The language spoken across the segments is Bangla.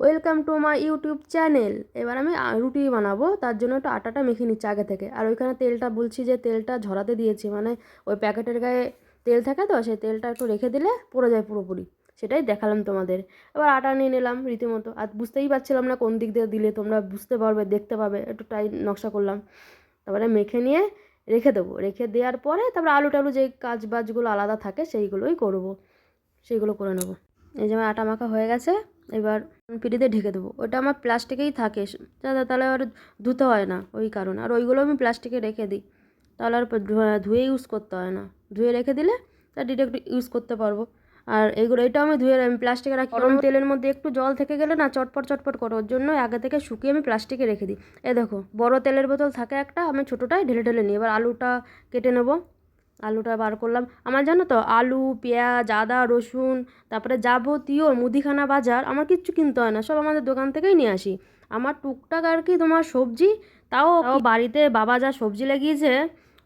Welcome to my YouTube channel এবার আমি রুটি বানাবো, তার জন্য একটু আটাটা মেখে নিচ্ছি আগে থেকে। আর ওইখানে তেলটা বলছি যে তেলটা ঝরাতে দিয়েছি মানে ওই প্যাকেটের গায়ে তেল থাকে তো, সেই তেলটা একটু রেখে দিলে পড়ে যায় পুরোপুরি। সেটাই দেখালাম তোমাদের। এবার আটা নিয়ে নিলাম রীতিমতো। আর বুঝতেই পারছিলাম না কোন দিক দিয়ে দিলে তোমরা বুঝতে পারবে, দেখতে পাবে। একটু টাই নকশা করলাম। তারপরে মেখে নিয়ে রেখে দেবো। রেখে দেওয়ার পরে তারপরে আলু টালু যেই কাজ বাজগুলো আলাদা থাকে, সেইগুলোই করব। সেইগুলো করে নেব। এই যে আমার আটা মাখা হয়ে গেছে। এবার পিঠিতে ঢেকে দেবো। ওটা আমার প্লাস্টিকেই থাকে। তাহলে আর ধুতে হয় না ওই কারণে। আর ওইগুলো আমি প্লাস্টিকে রেখে দিই। তাহলে আর ধুয়ে ইউজ করতে হয় না। ধুয়ে রেখে দিলে তা ডিরেক্ট ইউজ করতে পারব। আর এইগুলো এটা আমি ধুয়ে আমি প্লাস্টিকে রাখি। গরম তেলের মধ্যে একটু জল থেকে গেলে না চটপট চটপট করে। ওর জন্য আগে থেকে শুকিয়ে আমি প্লাস্টিকে রেখে দিই। এ দেখো বড় তেলের বোতল থাকে একটা আমি ছোটোটাই ঢেলে ঢেলে নিই। এবার আলুটা কেটে নেব। আলুটা বার করলাম। আমার জানো তো, আলু, পেঁয়াজ, আদা, রসুন, তারপরে যাবতীয় মুদিখানা বাজার আমার কিচ্ছু কিনতে হয় না, সব আমাদের দোকান থেকেই নিয়ে আসি। আমার টুকটাক আর কি তোমার সবজি, তাও বাড়িতে বাবা যা সবজি লাগিয়েছে,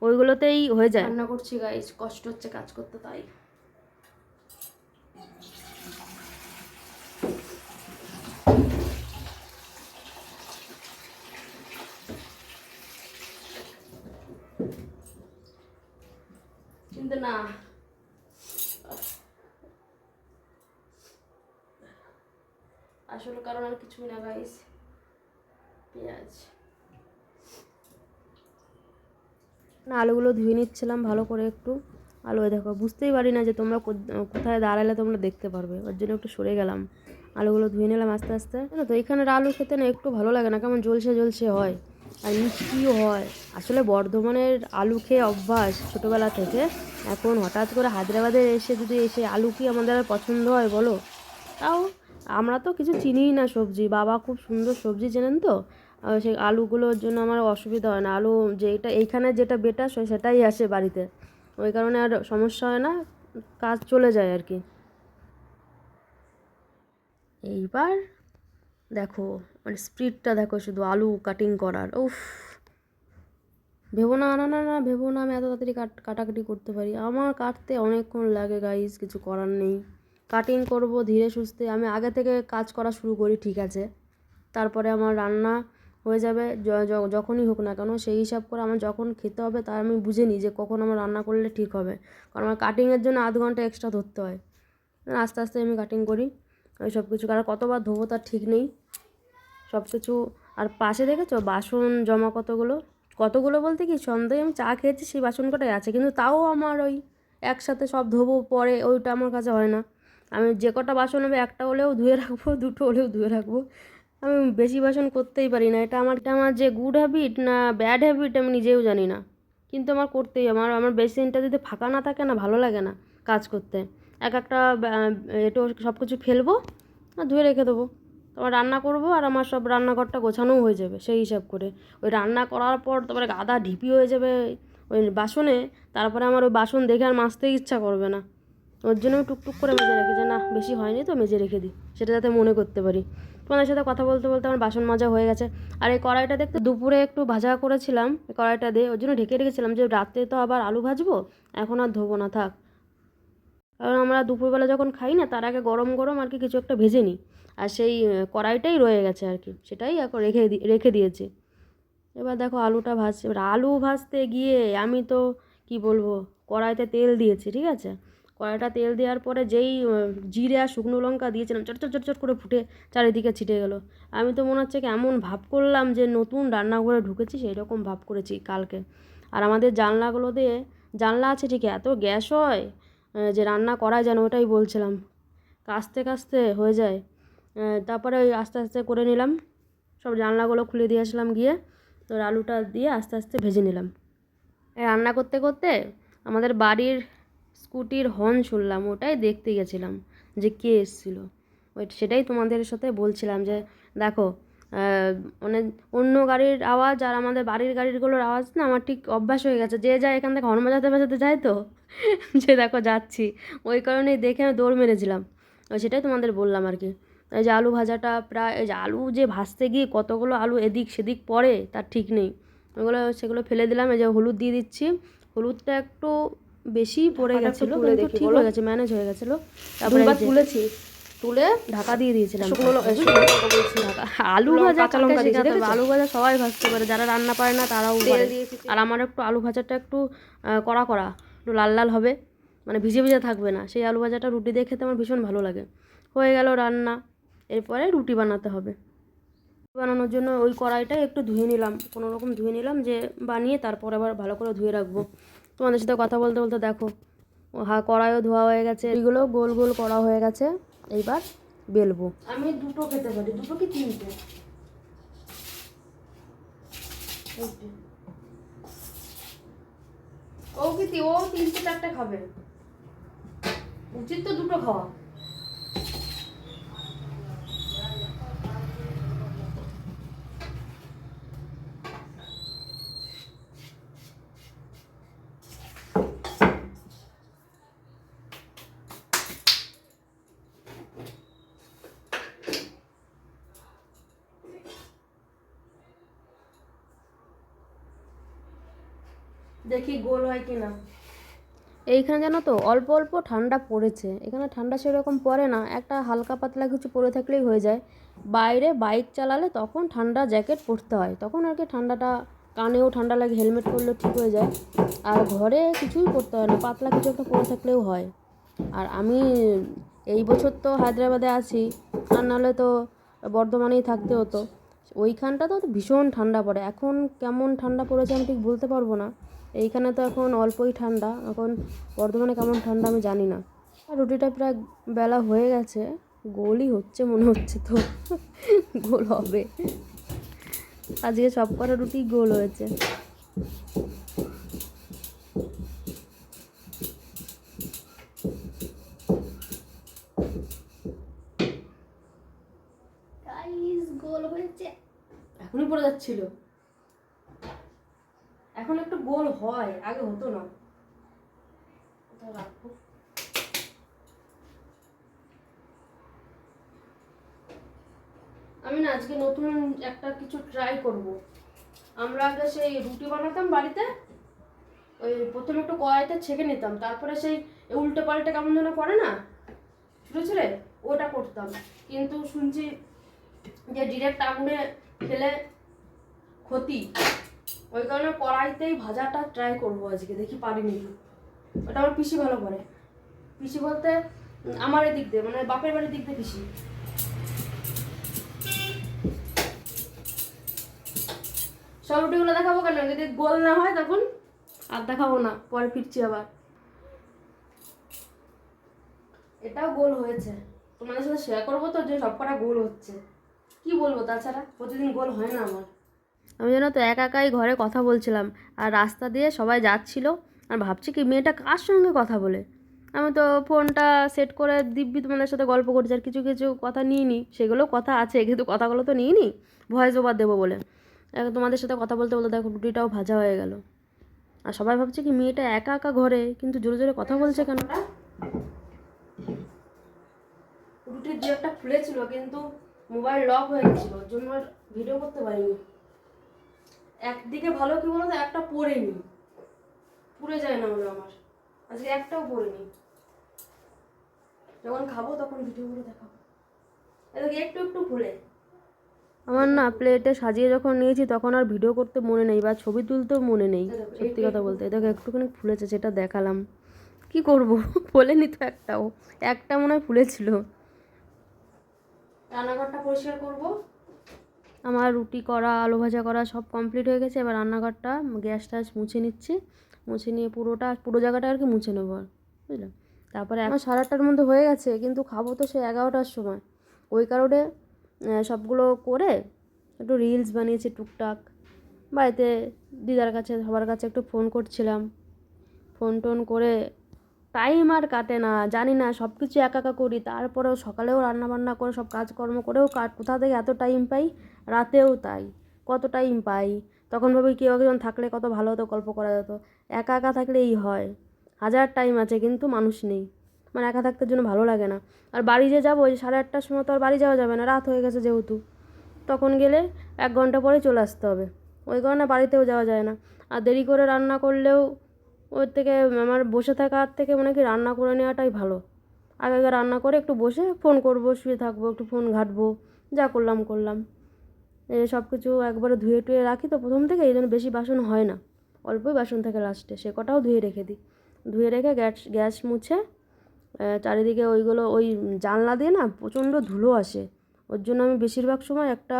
ওইগুলোতেই হয়ে যায়। রান্না করছি গাইজ কষ্ট হচ্ছে কাজ করতে তাই। না। আসলে কারণ আর কিছুই না গাইস পেঁয়াজ। আলুগুলো ধুয়ে নিচ্ছিলাম ভালো করে একটু। আলু দেখো, বুঝতেই পারি না যে তোমরা কোথায় দাঁড়ালে তোমরা দেখতে পারবে। ওর জন্য একটু সরে গেলাম। আলুগুলো ধুয়ে নিলাম আস্তে আস্তে। তো, এখানের আলু খেতে না একটু ভালো লাগে না, কেমন জলসে জলসে হয়। আর মিষ্টিও হয়। আসলে বর্ধমানের আলু খেয়ে অভ্যাস ছোটোবেলা থেকে। এখন হঠাৎ করে হায়দ্রাবাদে এসে যদি এসে আলু কি আমাদের আর পছন্দ হয় বলো? তাও আমরা তো কিছু চিনিই না সবজি। বাবা খুব সুন্দর সবজি চেনেন তো? সেই আলুগুলোর জন্য আমার অসুবিধা হয় না। আলু যেটা, এইখানে যেটা বেটার সেটাই আসে বাড়িতে। ওই কারণে আর সমস্যা হয় না, কাজ চলে যায় আর কি। এইবার দেখো মানে স্পিডটা দেখো শুধু আলু কাটিং করার, উফ। ভেবো না না না না, ভেবো না, আমি এত তাড়াতাড়ি কাট, কাটাকাটি করতে পারি। আমার কাটতে অনেকক্ষণ লাগে গাইজ কিছু করার নেই। কাটিং করব ধীরে সুস্থে, আমি আগে থেকে কাজ করা শুরু করি, ঠিক আছে। তারপরে আমার রান্না হয়ে যাবে যখনই হোক না কেন, সেই হিসাব করে আমার যখন খেতে হবে তার আমি বুঝে নিই যে কখন আমার রান্না করলে ঠিক হবে। কারণ আমার কাটিংয়ের জন্য আধ ঘণ্টা এক্সট্রা ধরতে হয়। আস্তে আস্তে আমি কাটিং করি, ওই সব কিছু কারণ কতবার ধোবো তার ঠিক নেই। সব কিছু। আর পাশে দেখেছ বাসন জমা কতগুলো কতগুলো বলতে কি, সন্ধ্যায় আমি চা খেয়েছি, সেই বাসন কটাই আছে। কিন্তু তাও আমার ওই একসাথে সব ধোবো, পরে ওইটা আমার কাছে হয় না। আমি যে কটা বাসন হবে, একটা হলেও ধুয়ে রাখব, দুটো হলেও ধুয়ে রাখব। আমি বেশি বাসন করতেই পারি না। এটা আমার আমার যে গুড হ্যাবিট না ব্যাড হ্যাবিট আমি নিজেও জানি না। কিন্তু আমার করতেই, আমার আমার বেসিনটা যদি ফাঁকা না থাকে না, ভালো লাগে না কাজ করতে। এক একটা এটো সব কিছু ফেলব, আর ধুয়ে রেখে দেবো। তারপর রান্না করব আর আমার সব রান্নাঘরটা গোছানোও হয়ে যাবে, সেই হিসাব করে। ওই রান্না করার পর তারপরে গাদা ঢিপি হয়ে যাবে ওই বাসনে, তারপরে আমার ওই বাসন দেখে আর মাজতেই ইচ্ছা করবে না। ওর জন্য আমি টুকটুক করে মেজে রাখি, যে না, বেশি হয়নি তো, মেজে রেখে দিই, সেটা যাতে মনে করতে পারি। তোমাদের সাথে কথা বলতে বলতে আমার বাসন মাজা হয়ে গেছে। আর এই কড়াইটা দেখতে দুপুরে একটু ভাজা করেছিলাম কড়াইটা দিয়ে, ওর জন্য ঢেকে রেখেছিলাম যে রাত্রে তো আবার আলু ভাজবো, এখন আর ধোবো না, থাক। কারণ আমরা দুপুরবেলা যখন খাই না, তার আগে গরম গরম আর কি কিছু একটা ভেজে নিই। আর সেই কড়াইটাই রয়ে গেছে আর কি, সেটাই এখন রেখে রেখে দিয়েছি। এবার দেখো আলুটা ভাজছে এবার আলু ভাজতে গিয়ে আমি তো কি বলব, কড়াইতে তেল দিয়েছি, ঠিক আছে? কড়াইটা তেল দেওয়ার পরে যেই জিরে আর শুকনো লঙ্কা দিয়েছিলাম, চট চট চট করে ফুটে চারিদিকে ছিটে গেল। আমি তো মনে হচ্ছে কি এমন ভাব করলাম যে নতুন রান্নাঘরে ঢুকেছি, সেই রকম ভাব করেছি কালকে। আর আমাদের জানলাগুলো দিয়ে, জানলা আছে ঠিক এত গ্যাস হয় যে রান্না করা যেন ওটাই বলছিলাম। কাস্তে কাস্তে হয়ে যায়। তারপরে ওই আস্তে আস্তে করে নিলাম। সব জানলাগুলো খুলে দিয়ে আসলাম গিয়ে। তো আলুটা দিয়ে আস্তে আস্তে ভেজে নিলাম। রান্না করতে করতে আমাদের বাড়ির স্কুটির হর্ন শুনলাম, ওটাই দেখতে গেছিলাম যে কে এসেছিল। ওই সেটাই তোমাদের সাথে বলছিলাম যে, দেখো মানে অন্য গাড়ির আওয়াজ আর আমাদের বাড়ির গাড়িগুলোর আওয়াজ না আমার ঠিক অভ্যাস হয়ে গেছে। যে যায় এখান থেকে হর্ন বাজাতে বাজাতে যায় তো? যে দেখো যাচ্ছি। ওই কারণেই দেখে আমি দৌড় মেরেছিলাম। ওই সেটাই তোমাদের বললাম আর কি। এই যে আলু ভাজাটা প্রায় এই যে আলু যে ভাজতে গিয়ে কতগুলো আলু এদিক সেদিক পড়ে তার ঠিক নেই। ওগুলো সেগুলো ফেলে দিলাম এই যে হলুদ দিয়ে দিচ্ছি। হলুদটা একটু বেশি পড়ে গেছিল কিন্তু ঠিক হয়ে গেছে ম্যানেজ হয়ে গেছিল। তারপরে তুলেছি। তুলে ঢাকা দিয়ে দিয়েছিলাম। বলছি, ঢাকা। আলু ভাজা কাঁচা লঙ্কা শেখাতে আলু ভাজা সবাই ভাজতে পারে। যারা রান্না পারে না তারাও আর আমার একটু আলু ভাজাটা একটু কড়া কড়া একটু লাল লাল হবে। মানে ভিজে ভিজে থাকবে না। সেই আলু ভাজাটা রুটি দিয়ে খেতে আমার ভীষণ ভালো লাগে। হয়ে গেল রান্না। এরপরে রুটি বানাতে হবে। রুটি বানানোর জন্য ওই কড়াইটা একটু ধুয়ে নিলাম। কোনো রকম ধুয়ে নিলাম যে বানিয়ে তারপর আবার ভালো করে ধুয়ে রাখব। তোমাদের সাথে কথা বলতে বলতে দেখো হা কড়াইও ধোয়া হয়ে গেছে। এগুলো গোল গোল করা হয়ে গেছে। এইবার বেলবো। আমি দুটো খেতে পারি, দুটো কি তিনটে? ও কি ও তিনটে চারটে খাবে। উচিত তো দুটো খাওয়া। দেখি গোল হয় কি না এইখানে জানো তো, অল্প অল্প ঠান্ডা পড়েছে। এখানে ঠান্ডা সেরকম পড়ে না, একটা হালকা পাতলা কিছু পরে থাকলেই হয়ে যায়। বাইরে বাইক চালালে তখন ঠান্ডা জ্যাকেট পরতে হয়, তখন আর কি ঠান্ডাটা কানেও ঠান্ডা লাগে, হেলমেট পরলে ঠিক হয়ে যায়। আর ঘরে কিছুই করতে হয় না, পাতলা কিছু একটা পরে থাকলেও হয়। আর আমি এই বছর তো হায়দ্রাবাদে আছি, আর নাহলে তো বর্ধমানেই থাকতে হতো। ওইখানটা তো ভীষণ ঠান্ডা পড়ে, এখন কেমন ঠান্ডা পড়েছে আমি ঠিক বলতে পারব না। এইখানে তো এখন অল্পই ঠান্ডা এখন বর্ধমানে কেমন ঠান্ডা আমি জানি না। আর রুটিটা প্রায় বেলা হয়ে গেছে গোলই হচ্ছে মনে হচ্ছে তো গোল হবে। আজকে সব কটা রুটি গোল হয়েছে। গাইস গোল হয়েছে। এখনই পড়ে যাচ্ছিল এখন একটু গোল হয় আগে হতো না। আমি না আজকে নতুন একটা কিছু ট্রাই করব। আমরা আগে সেই রুটি বানাতাম বাড়িতে, ওই প্রথমে একটু কড়াইতে ছেঁকে নিতাম, তারপরে সেই উল্টে পাল্টে কেমন যেন করে না ছোটো ছেলে ওটা করতাম। কিন্তু শুনছি যে ডিরেক্ট আগুনে ফেলে ক্ষতি। ওই কারণে কড়াইতেই ভাজাটা ট্রাই করব আজকে দেখি পারি নাকি। ওটা আমার পিসি ভালো করে। পিসি বলতে আমার এদিক দিয়ে মানে বাপের বাড়ির দিক দিয়ে পিসি। সব রুটিগুলো দেখাবো কেন? যদি গোল না হয় তখন? আর দেখাবো না পরে ফিরছি আবার। এটাও গোল হয়েছে। তোমাদের সাথে শেয়ার করব তো যে সব কটা গোল হচ্ছে। কি বলব তাছাড়া? প্রতিদিন গোল হয় না আমার। আমি যেন তো একা একাই ঘরে কথা বলছিলাম আর রাস্তা দিয়ে সবাই যাচ্ছিল আর ভাবছি কি মেয়েটা কার সঙ্গে কথা বলে? আমি তো ফোনটা সেট করে দিব্যি তোমাদের সাথে গল্প করছি আর কিছু কিছু কথা নিই সেগুলো কথা আছে, কিন্তু কথাগুলো তো নিই নি ভয়েস ওভার দেবো বলে। তোমাদের সাথে কথা বলতে বলতে দেখো রুটিটাও ভাজা হয়ে গেল। আর সবাই ভাবছে কি মেয়েটা একা একা ঘরে, কিন্তু জোরে জোরে কথা বলছে কেন? রুটির একটা খুলেছিল, কিন্তু মোবাইল লক হয়ে গেছিল জন্য ভিডিও করতে পারিনি। একদিকে ভালো কি বলতো একটা পড়েনি। পুড়ে যায় না হলো আমার। আজকে একটাও পড়েনি। যখন খাব তখন ভিডিওগুলো দেখাবো। এদিকে একটু একটু আমার না প্লেটে সাজিয়ে যখন নিয়েছি তখন আর ভিডিও করতে মনে নেই বা ছবি তুলতেও মনে নেই। সত্যি কথা বলতে দেখো একটুখানি ফুলেছে সেটা দেখালাম। কি করব? ফোলেনি তো একটাও। একটা মনে হয় ফুলেছিল। রান্নাঘরটা পরিষ্কার করব। আমার রুটি করা, আলু ভাজা করা সব কমপ্লিট হয়ে গেছে। এবার রান্নাঘরটা, গ্যাস ট্যাস মুছে নিচ্ছি। মুছে নিয়ে পুরোটা, পুরো জায়গাটা আর কি মুছে নেব বুঝলে? তারপরে এখন সাড়ে আটটার মধ্যে হয়ে গেছে, কিন্তু খাব তো সে এগারোটার সময়। ওই কারণে সবগুলো করে একটু রিলস বানিয়েছি টুকটাক। বাড়িতে দিদার কাছে, সবার কাছে একটু ফোন করছিলাম। ফোন টোন করে টাইম আর কাটে না, জানি না সব কিছু একা একা করি, তারপরেও সকালেও রান্না বান্না করে, সব কাজকর্ম করেও কাট কোথা থেকে এত টাইম পাই? রাতেও তাই। কত টাইম পাই? তখন ভাবি কেউ একজন থাকলে কত ভালো হতো, গল্প করা যেত। একা একা থাকলে এই হয়। হাজার টাইম আছে, কিন্তু মানুষ নেই। মানে একা থাকতে জন্য ভালো লাগে না। আর বাড়ি যে যাব ওই সাড়ে আটটার সময় তো আর বাড়ি যাওয়া যাবে না, রাত হয়ে গেছে যেহেতু। তখন গেলে এক ঘণ্টা পরে চলে আসতে হবে। ওই কারণে বাড়িতেও যাওয়া যায় না। আর দেরি করে রান্না করলেও ওর থেকে আমার বসে থাকার থেকে মানে কি রান্না করে নেওয়াটাই ভালো। আগে আগে রান্না করে একটু বসে ফোন করব, শুয়ে থাকব, একটু ফোন ঘাঁটবো, যা করলাম করলাম। সব কিছু একবারে ধুয়ে টুয়ে রাখি তো প্রথম থেকে এই জন্য বেশি বাসন হয় না। অল্পই বাসন থাকে লাস্টে সে কটাও ধুয়ে রেখে দিই। ধুয়ে রেখে গ্যাস গ্যাস মুছে চারিদিকে ওইগুলো ওই জানলা দিয়ে না প্রচণ্ড ধুলো আসে। ওর জন্য আমি বেশিরভাগ সময় একটা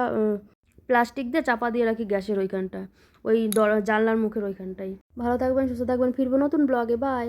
প্লাস্টিক দিয়ে চাপা দিয়ে রাখি গ্যাসের ওইখানটা ওই জানলার মুখের ওইখানটাই ভালো থাকবেন সুস্থ থাকবেন ফিরবো নতুন ব্লগে বাই